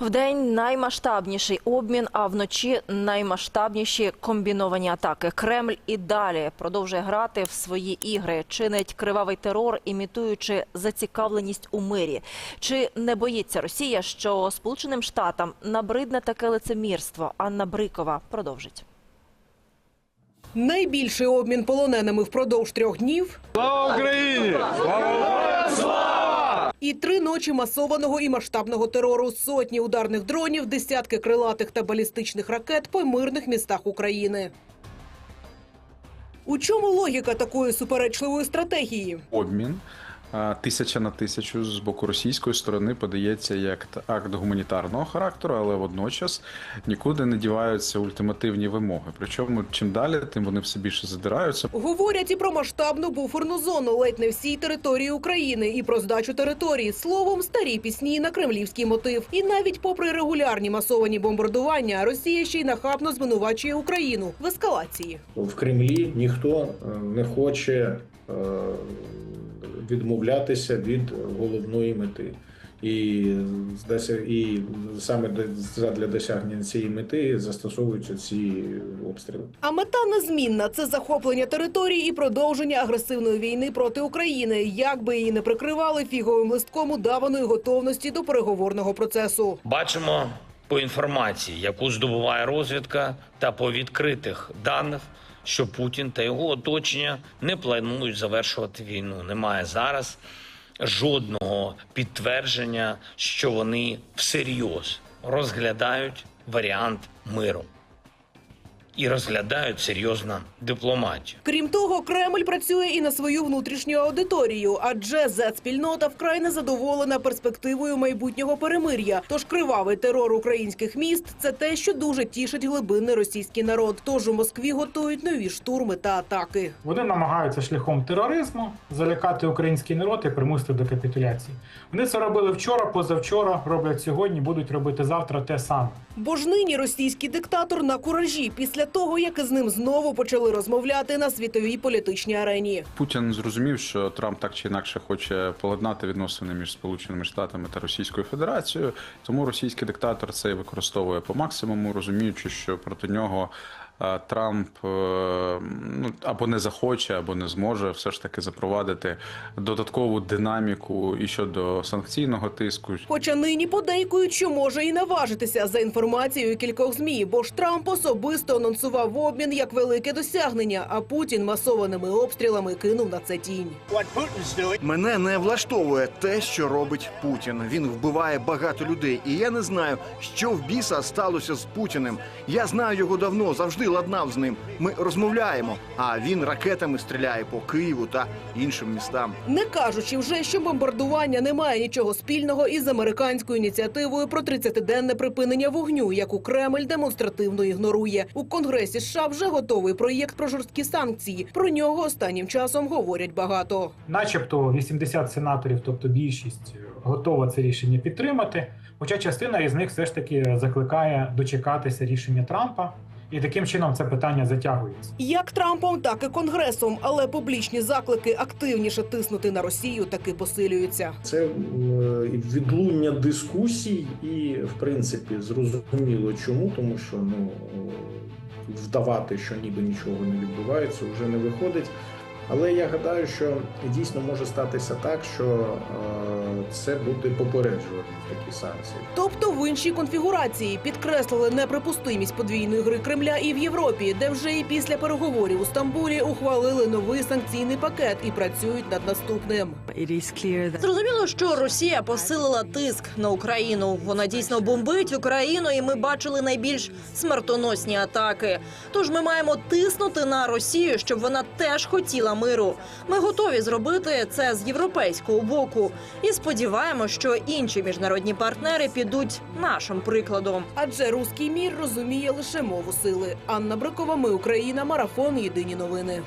Вдень наймасштабніший обмін, а вночі наймасштабніші комбіновані атаки. Кремль і далі продовжує грати в свої ігри, чинить кривавий терор, імітуючи зацікавленість у мирі. Чи не боїться Росія, що Сполученим Штатам набридне таке лицемірство? Анна Брикова продовжить. Найбільший обмін полоненими впродовж трьох днів Слава Україні! І три ночі масованого і масштабного терору. Сотні ударних дронів, десятки крилатих та балістичних ракет по мирних містах України. У чому логіка такої суперечливої стратегії? Обмін тисяча на тисячу з боку російської сторони подається як акт гуманітарного характеру, але водночас нікуди не діваються ультимативні вимоги. Причому чим далі, тим вони все більше задираються. Говорять і про масштабну буферну зону ледь не всій території України, і про здачу території. Словом, старі пісні на кремлівський мотив. І навіть попри регулярні масовані бомбардування, Росія ще й нахабно звинувачує Україну в ескалації. в Кремлі ніхто е, не хоче е, відмовлятися від головної мети. І, і саме для- для досягнення цієї мети застосовуються ці обстріли. А мета незмінна це захоплення територій і продовження агресивної війни проти України, як би її не прикривали фіговим листком удаваної готовності до переговорного процесу. Бачимо по інформації, яку здобуває розвідка, та по відкритих даних, що Путін та його оточення не планують завершувати війну. Немає зараз жодного підтвердження, що вони всерйоз розглядають варіант миру і розглядають серйозно дипломатію. Крім того, Кремль працює і на свою внутрішню аудиторію, адже Z-спільнота вкрай незадоволена перспективою майбутнього перемир'я. Тож кривавий терор українських міст це те, що дуже тішить глибинний російський народ. Тож у Москві готують нові штурми та атаки. Вони намагаються шляхом тероризму залякати український народ і примусити до капітуляції. Вони це робили вчора, позавчора, роблять сьогодні, будуть робити завтра те саме. Бо ж нині російський диктатор на куражі після того, як із ним знову почали розмовляти на світовій політичній арені. Путін зрозумів, що Трамп так чи інакше хоче поладнати відносини між Сполученими Штатами та Російською Федерацією. Тому російський диктатор це використовує по максимуму, розуміючи, що проти нього е, Трамп е, або не захоче, або не зможе все ж таки запровадити додаткову динаміку і щодо санкційного тиску. Хоча нині подейкують, що може і наважитися за інформацією кількох змі, бо ж Трамп особисто анонсував обмін як велике досягнення, а Путін масованими обстрілами кинув на це тінь. Мене не влаштовує те, що робить Путін. Він вбиває багато людей, і я не знаю, що в біса сталося з Путіним. Я знаю його давно, завжди ладнав з ним. Ми розмовляємо, а він ракетами стріляє по Києву та іншим містам. Не кажучи вже, що бомбардування не має нічого спільного із американською ініціативою про 30-денне припинення вогню, яку Кремль демонстративно ігнорує. У Конгресі США вже готовий проєкт про жорсткі санкції. Про нього останнім часом говорять багато. Начебто 80 сенаторів, тобто більшість, готова це рішення підтримати. Хоча частина із них все ж таки закликає дочекатися рішення Трампа, і таким чином це питання затягується. Як Трампом, так і Конгресом, але публічні заклики активніше тиснути на Росію таки посилюються. Це е, відлуння дискусій, і в принципі зрозуміло чому, тому що ну вдавати, що ніби нічого не відбувається, вже не виходить. Але я гадаю, що дійсно може статися так, що е, це буде попереджувати такі санкції. Тобто в іншій конфігурації підкреслили неприпустимість подвійної гри Кремля і в Європі, де вже і після переговорів у Стамбулі ухвалили новий санкційний пакет і працюють над наступним. Зрозуміло, що Росія посилила тиск на Україну. Вона дійсно бомбить Україну, і ми бачили найбільш смертоносні атаки. Тож ми маємо тиснути на Росію, щоб вона теж хотіла миру. Ми готові зробити це з європейського боку і сподіваємося, що інші міжнародні партнери підуть нашим прикладом. Адже руський мір розуміє лише мову сили. Анна Брикова, ми Україна, марафон. Єдині новини.